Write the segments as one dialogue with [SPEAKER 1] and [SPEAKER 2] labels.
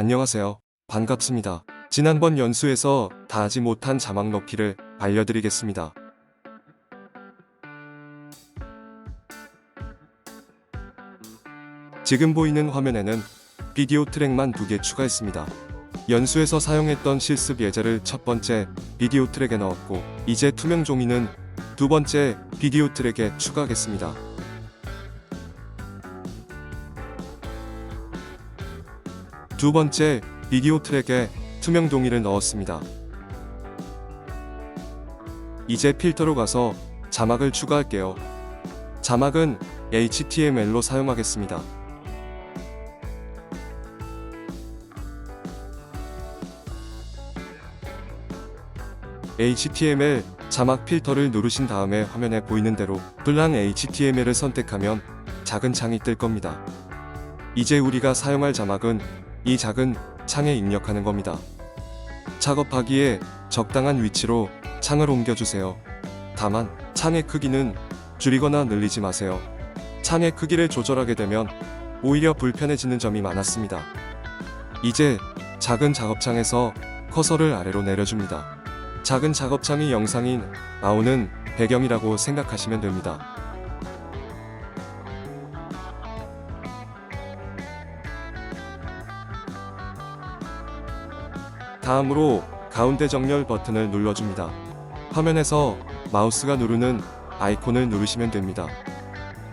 [SPEAKER 1] 안녕하세요. 반갑습니다. 지난번 연수에서 다 하지 못한 자막 넣기를 알려드리겠습니다. 지금 보이는 화면에는 비디오 트랙만 두개 추가했습니다. 연수에서 사용했던 실습 예제를 첫 번째 비디오 트랙에 넣었고 이제 투명 종이는 두 번째 비디오 트랙에 추가하겠습니다. 두 번째 비디오 트랙에 투명 종이를 넣었습니다. 이제 필터로 가서 자막을 추가할게요. 자막은 HTML로 사용하겠습니다. HTML 자막 필터를 누르신 다음에 화면에 보이는 대로 블랑 HTML을 선택하면 작은 창이 뜰 겁니다. 이제 우리가 사용할 자막은 이 작은 창에 입력하는 겁니다. 작업하기에 적당한 위치로 창을 옮겨주세요. 다만 창의 크기는 줄이거나 늘리지 마세요. 창의 크기를 조절하게 되면 오히려 불편해지는 점이 많았습니다. 이제 작은 작업창에서 커서를 아래로 내려줍니다. 작은 작업창이 영상인 나오는 배경이라고 생각하시면 됩니다. 다음으로 가운데 정렬 버튼을 눌러줍니다. 화면에서 마우스가 누르는 아이콘을 누르시면 됩니다.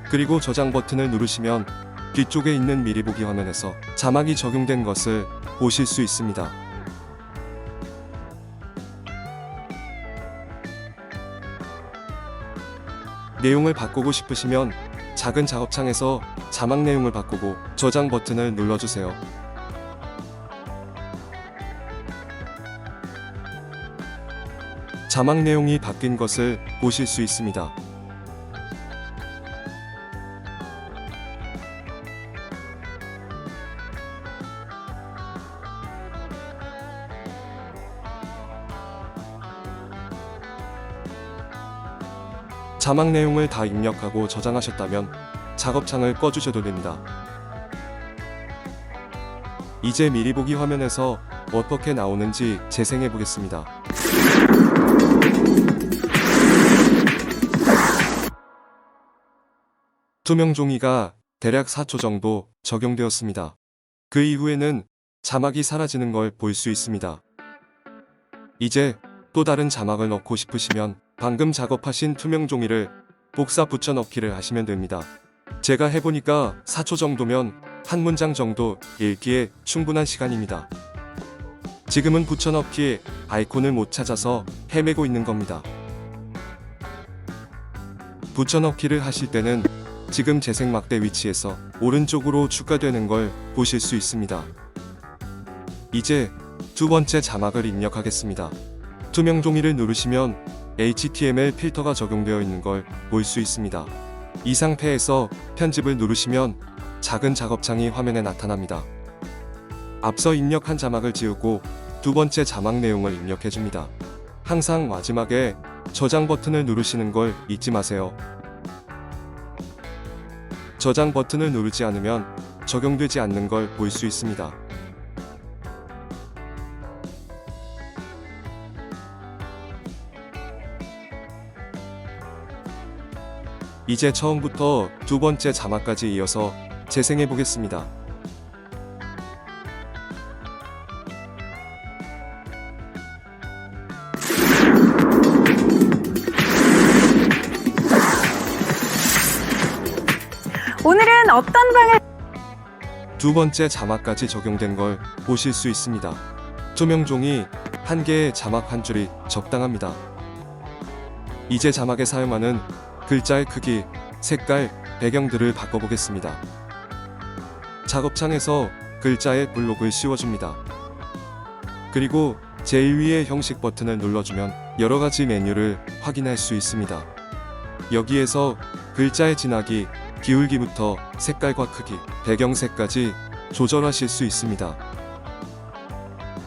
[SPEAKER 1] 그리고 저장 버튼을 누르시면 뒤쪽에 있는 미리 보기 화면에서 자막이 적용된 것을 보실 수 있습니다. 내용을 바꾸고 싶으시면 작은 작업창에서 자막 내용을 바꾸고 저장 버튼을 눌러주세요. 자막 내용이 바뀐 것을 보실 수 있습니다. 자막 내용을 다 입력하고 저장하셨다면 작업창을 꺼주셔도 됩니다. 이제 미리 보기 화면에서 어떻게 나오는지 재생해 보겠습니다. 투명 종이가 대략 4초 정도 적용되었습니다. 그 이후에는 자막이 사라지는 걸 볼 수 있습니다. 이제 또 다른 자막을 넣고 싶으시면 방금 작업하신 투명 종이를 복사 붙여 넣기를 하시면 됩니다. 제가 해보니까 4초 정도면 한 문장 정도 읽기에 충분한 시간입니다. 지금은 붙여넣기 아이콘을 못 찾아서 헤매고 있는 겁니다. 붙여넣기를 하실 때는 지금 재생 막대 위치에서 오른쪽으로 추가되는 걸 보실 수 있습니다. 이제 두 번째 자막을 입력하겠습니다. 투명 종이를 누르시면 HTML 필터가 적용되어 있는 걸 볼 수 있습니다. 이 상태에서 편집을 누르시면 작은 작업창이 화면에 나타납니다. 앞서 입력한 자막을 지우고 두 번째 자막 내용을 입력해 줍니다. 항상 마지막에 저장 버튼을 누르시는 걸 잊지 마세요. 저장 버튼을 누르지 않으면 적용되지 않는 걸 볼 수 있습니다. 이제 처음부터 두 번째 자막까지 이어서 재생해 보겠습니다.
[SPEAKER 2] 오늘은 어떤 방을
[SPEAKER 1] 두 번째 자막까지 적용된 걸 보실 수 있습니다. 투명 종이 한 개의 자막 한 줄이 적당합니다. 이제 자막에 사용하는 글자의 크기, 색깔, 배경들을 바꿔보겠습니다. 작업창에서 글자의 블록을 씌워줍니다. 그리고 제일 위의 형식 버튼을 눌러주면 여러 가지 메뉴를 확인할 수 있습니다. 여기에서 글자의 진하기, 기울기부터 색깔과 크기, 배경색까지 조절하실 수 있습니다.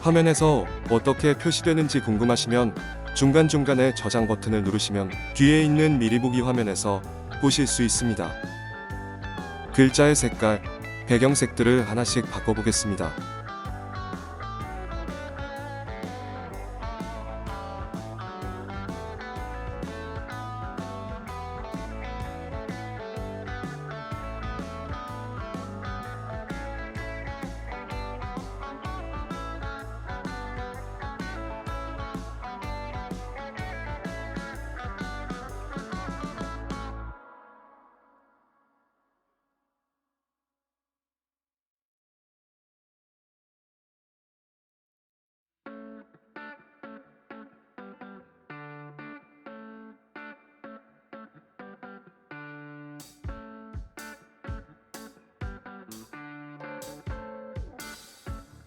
[SPEAKER 1] 화면에서 어떻게 표시되는지 궁금하시면 중간중간에 저장 버튼을 누르시면 뒤에 있는 미리 보기 화면에서 보실 수 있습니다. 글자의 색깔, 배경색들을 하나씩 바꿔보겠습니다.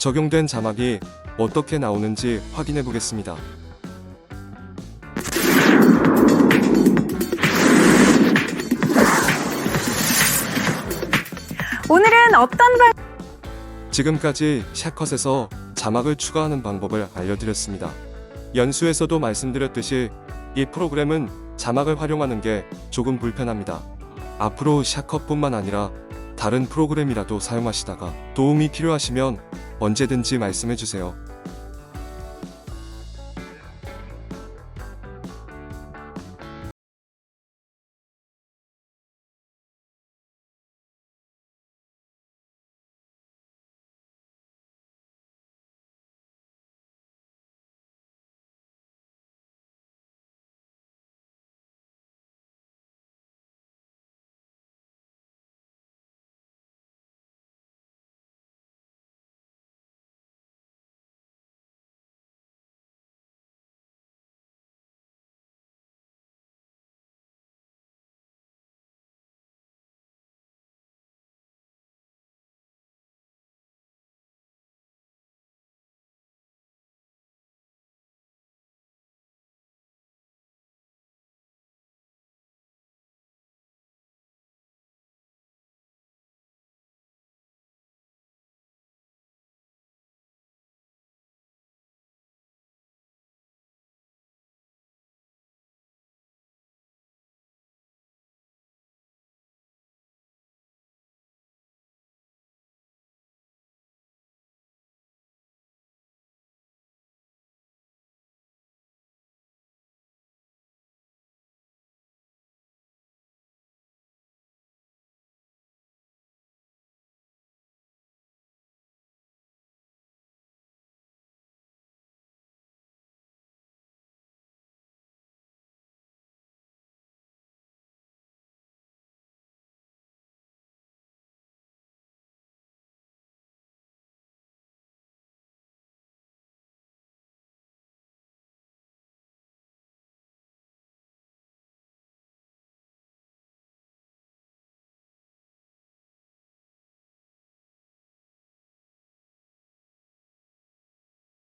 [SPEAKER 1] 적용된 자막이 어떻게 나오는지 확인해 보겠습니다.
[SPEAKER 2] 오늘은 어떤 방
[SPEAKER 1] 지금까지 샷컷에서 자막을 추가하는 방법을 알려드렸습니다. 연수에서도 말씀드렸듯이 이 프로그램은 자막을 활용하는 게 조금 불편합니다. 앞으로 샷컷뿐만 아니라 다른 프로그램이라도 사용하시다가 도움이 필요하시면 언제든지 말씀해 주세요.